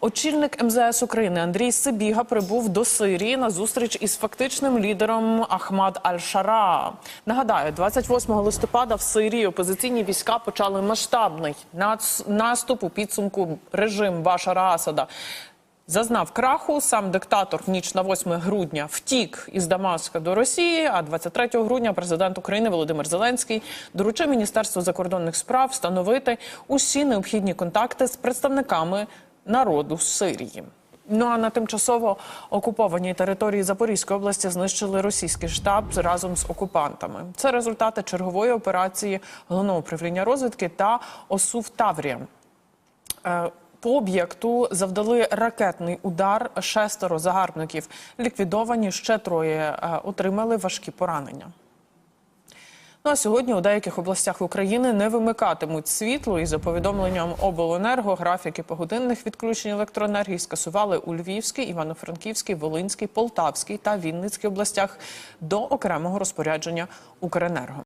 Очільник МЗС України Андрій Сибіга прибув до Сирії на зустріч із фактичним лідером Ахмад Аль-Шара. Нагадаю, 28 листопада в Сирії опозиційні війська почали масштабний наступ у підсумку режим Башара Асада. Зазнав краху. Сам диктатор в ніч на 8 грудня втік із Дамаска до Росії. А 23 грудня президент України Володимир Зеленський доручив Міністерству закордонних справ встановити усі необхідні контакти з представниками народу Сирії. Ну а на тимчасово окупованій території Запорізької області знищили російський штаб разом з окупантами. Це результати чергової операції головного управління розвідки та ОСУВ Таврія. Е, По об'єкту завдали ракетний удар. Шестеро загарбників ліквідовані. Ще троє е, отримали важкі поранення. Ну а сьогодні у деяких областях України не вимикатимуть світло. І за повідомленням обленерго графіки погодинних відключень електроенергії скасували у Львівській, Івано-Франківській, Волинській, Полтавській та Вінницькій областях до окремого розпорядження Укренерго.